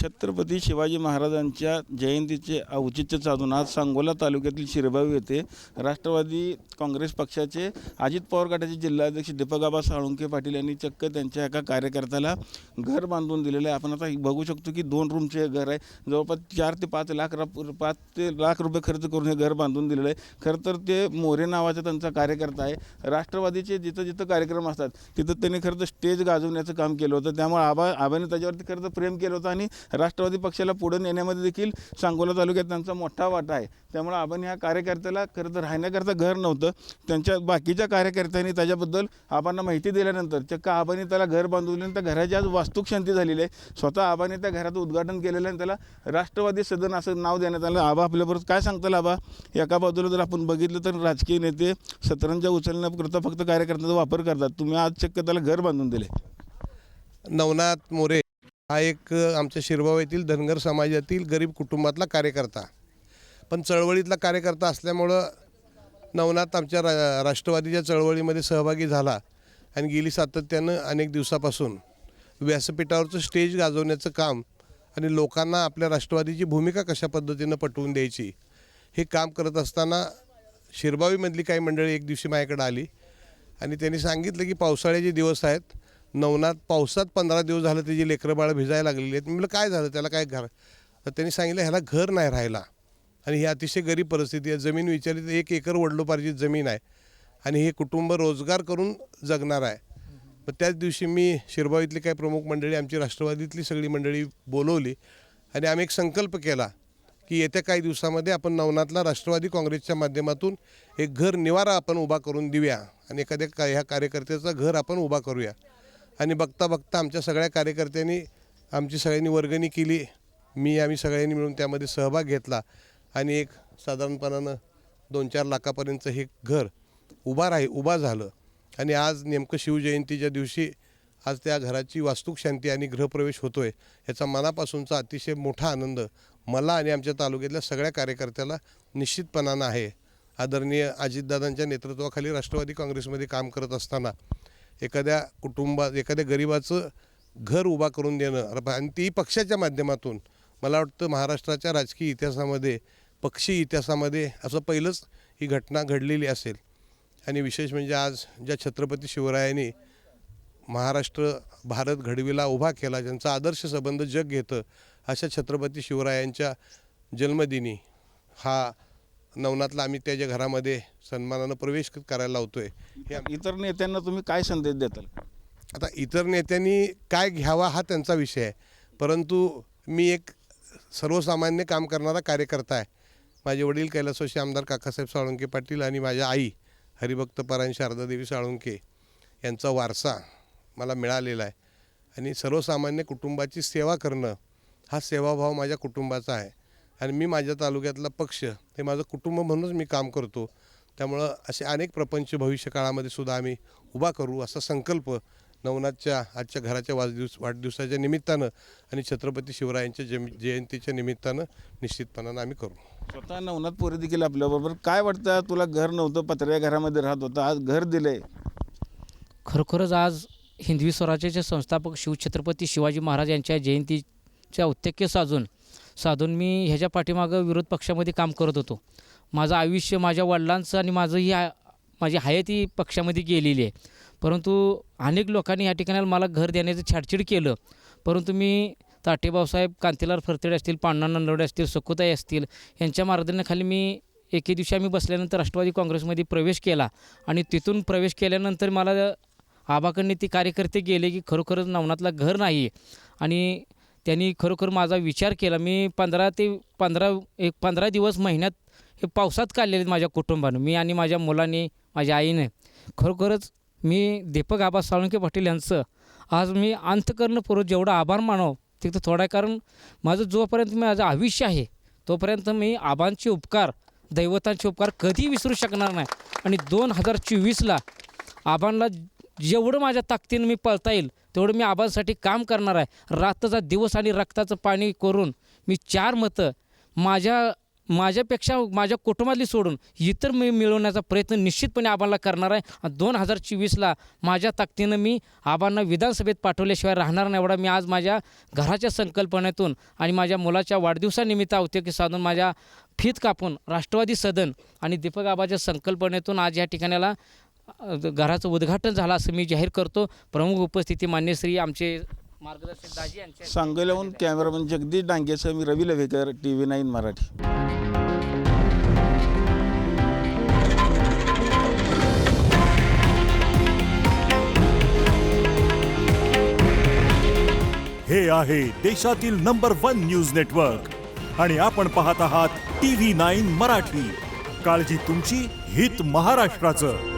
छत्रपती शिवाजी महाराजांच्या जयंतीचे औचित्य साधून आज सांगोला तालुक्यातील शिरभावी येथे राष्ट्रवादी काँग्रेस पक्षाचे अजित पवार गटाचे जिल्हाध्यक्ष दीपकआबा साळुंके पाटील यांनी चक्क त्यांच्या एका कार्यकर्त्याला घर बांधून दिलेलं आहे. आपण आता बघू शकतो की दोन रूमचे हे घर आहे. जवळपास चार ते पाच लाख रप पाच ते लाख रुपये खर्च करून हे घर बांधून दिलेलं आहे. खरं तर ते मोरे नावाचा त्यांचा कार्यकर्ता आहे. राष्ट्रवादीचे जिथं जिथं कार्यक्रम असतात तिथं त्यांनी खरं तर स्टेज गाजवण्याचं काम केलं होतं. त्यामुळे आबा आबाने त्याच्यावरती खरं तर प्रेम केलं होतं आणि राष्ट्रवादी पक्षाला पुढे नेण्यामध्ये देखील सांगोला तालुक्यात त्यांचा मोठा वाटा आहे. त्यामुळे आबाने ह्या कार्यकर्त्याला खरं तर राहण्याकरता घर नव्हतं त्यांच्या बाकीच्या कार्यकर्त्यांनी त्याच्याबद्दल आबांना माहिती दिल्यानंतर चक्क आबांनी त्याला घर बांधून दिलं. आणि त्या घराची आज वास्तूक शांती झालेली आहे. स्वतः आबाने त्या घराचं उद्घाटन केलेलं आणि त्याला राष्ट्रवादी सदन असं नाव देण्यात आलं. आबा आपल्याबरोबर काय सांगताल आबा? एका बाजूला जर आपण बघितलं तर राजकीय नेते सतरंजा उचलण्याकरता फक्त कार्यकर्त्यांचा वापर करतात. तुम्ही आज चक्क त्याला घर बांधून दिले. नवनाथ मोरे. हा एक आमच्या शिरबाव येथील धनगर समाजातील गरीब कुटुंबातला कार्यकर्ता. पण चळवळीतला कार्यकर्ता असल्यामुळं नवनाथ आमच्या रा राष्ट्रवादीच्या चळवळीमध्ये सहभागी झाला आणि गेली सातत्यानं अनेक दिवसापासून व्यासपीठावरचं स्टेज गाजवण्याचं काम आणि लोकांना आपल्या राष्ट्रवादीची भूमिका कशा पद्धतीनं पटवून द्यायची हे काम करत असताना शिरबावीमधली काही मंडळी एक दिवशी माझ्याकडे आली आणि त्यांनी सांगितलं की पावसाळ्याचे दिवस आहेत नवनाथ पावसात पंधरा दिवस झालं त्याची लेकरं बाळं भिजायला लागलेली आहेत. म्हटलं काय झालं? त्याला काय घर? तर त्यांनी सांगितलं ह्याला घर नाही राहायला. आणि ही अतिशय गरीब परिस्थिती आहे. जमीन विचारली तर एक एकर वडलोपारची जमीन आहे. आणि हे कुटुंब रोजगार करून जगणार आहे. मग त्याच दिवशी मी शिरभावीतली काही प्रमुख मंडळी आमची राष्ट्रवादीतली सगळी मंडळी बोलवली. आणि आम्ही एक संकल्प केला की येत्या काही दिवसामध्ये आपण नवनाथला राष्ट्रवादी काँग्रेसच्या माध्यमातून एक घर निवारा आपण उभा करून देऊया. आणि एखाद्या का ह्या कार्यकर्त्याचं घर आपण उभा करूया. आणि बघता बघता आमच्या सगळ्या कार्यकर्त्यांनी आमची सगळ्यांनी वर्गणी केली. मी आम्ही सगळ्यांनी मिळून त्यामध्ये सहभाग घेतला. आणि एक साधारणपणानं दोन चार लाखापर्यंत हे घर उभा राही उभा झालं. आणि आज नेमकं शिवजयंतीच्या दिवशी आज त्या घराची वास्तुक शांती आणि गृहप्रवेश होतो आहे याचा मनापासूनचा अतिशय मोठा आनंद मला आणि आमच्या तालुक्यातल्या सगळ्या कार्यकर्त्याला निश्चितपणानं आहे. आदरणीय अजितदादांच्या नेतृत्वाखाली राष्ट्रवादी काँग्रेसमध्ये काम करत असताना एखाद्या कुटुंबात एखाद्या गरिबाचं घर उभा करून देणं. आणि ती पक्षाच्या माध्यमातून. मला वाटतं महाराष्ट्राच्या राजकीय इतिहासामध्ये पक्षी इतिहासामध्ये असं पहिलंच ही घटना घडलेली असेल. आणि विशेष म्हणजे आज ज्या छत्रपती शिवरायांनी महाराष्ट्र भारत घडवीला उभा केला ज्यांचा आदर्श संबंध जग घेतं अशा छत्रपती शिवरायांच्या जन्मदिनी हा नवनाथला आम्ही त्याच्या घरामध्ये सन्मानानं प्रवेश करायला लावतोय. हे इतर नेत्यांना तुम्ही काय संदेश देताल? आता इतर नेत्यांनी काय घ्यावा हा त्यांचा विषय आहे. परंतु मी एक सर्वसामान्य काम करणारा कार्यकर्ता आहे. माझे वडील कैलासवासी आमदार काकासाहेब साळुंके पाटील आणि माझ्या आई हरिभक्त परायण शारदादेवी साळुंके यांचा वारसा मला मिळालेला आहे. आणि सर्वसामान्य कुटुंबाची सेवा करणं हा सेवाभाव माझ्या कुटुंबाचा आहे. आणि मी माझ्या तालुक्यातला पक्ष हे माझं कुटुंब म्हणूनच मी काम करतो. त्यामुळं असे अनेक प्रपंच भविष्य काळामध्ये सुद्धा आम्ही उभा करू असा संकल्प नवनाथच्या आजच्या घराच्या वाढदिवस वाढदिवसाच्या निमित्तानं आणि छत्रपती शिवरायांच्या जम जयंतीच्या निमित्तानं निश्चितपणानं आम्ही करू. स्वतः नवनाथ पोरे देखील आपल्याबरोबर. काय वाटतं तुला घर नव्हतं पत्र्या घरामध्ये राहत होता आज घर दिलंय? खरोखरच आज हिंदवी स्वराज्याचे संस्थापक शिवछत्रपती शिवाजी महाराज यांच्या जयंतीच्या औत्तक्य साधून साधून मी ह्याच्या पाठीमागं विरोध पक्षामध्ये काम करत होतो. माझं आयुष्य माझ्या वडिलांचं आणि माझंही ही माझी हयाती पक्षामध्ये गेलेली आहे. परंतु अनेक लोकांनी या ठिकाणी मला घर देण्याचं छाडछीड केलं. परंतु मी ताटे भाऊसाहेब कांतीलाल फरतेडे असतील पाण्णा नंदवडे असतील सकुताई असतील यांच्या मार्गदर्शनाखाली मी एके दिवशी आम्ही बसल्यानंतर राष्ट्रवादी काँग्रेसमध्ये प्रवेश केला. आणि तिथून प्रवेश केल्यानंतर मला आबाकडने ती कार्यकर्ते गेले की खरोखरच नवनाथला घर नाही. आणि त्यांनी खरोखर माझा विचार केला. मी पंधरा ते पंधरा एक पंधरा दिवस महिन्यात हे पावसात काढलेले माझ्या कुटुंबानं. मी आणि माझ्या मुलाने माझ्या आईने. खरोखरच मी दीपक आबा साळुंके पाटील यांचं आज मी अंतकरणपूर्वक जेवढं आभार मानव तिथं थोडा आहे कारण माझं जोपर्यंत माझं आयुष्य आहे तोपर्यंत मी आबांचे उपकार दैवतांचे उपकार कधी विसरू शकणार नाही. आणि दोन हजार चोवीसला आबांना जेवढं माझ्या ताकदीनं मी पळता येईल तेवढं मी आबांसाठी काम करणार आहे. रात्रीचा दिवस आणि रक्ताचं पाणी करून मी चार मतं माझ्या माझ्यापेक्षा माझ्या कुटुंबातली सोडून इतर मी मिळवण्याचा प्रयत्न निश्चितपणे आबांना करणार आहे. आणि दोन हजार चोवीसला माझ्या ताकदीनं मी आबांना विधानसभेत पाठवल्याशिवाय राहणार नाही एवढा मी आज माझ्या घराच्या संकल्पनेतून आणि माझ्या मुलाच्या वाढदिवसानिमित्त औद्योगिक साधून माझ्या फीत कापून राष्ट्रवादी सदन आणि दीपक आबाच्या संकल्पनेतून आज या ठिकाणाला घराचं उद्घाटन झालं असं मी जाहीर करतो. प्रमुख उपस्थिती मान्य श्री आमचे मार्गदर्शक दाजी यांचे. सांगोल्याहून कॅमेरामन जगदीश डांगेसह मी Ravi Lavekar T V nine Marathi. हे आहे देशातील नंबर वन न्यूज नेटवर्क. आणि आपण पाहत आहात टी व्ही नाईन मराठी. काळजी तुमची हित महाराष्ट्राचं.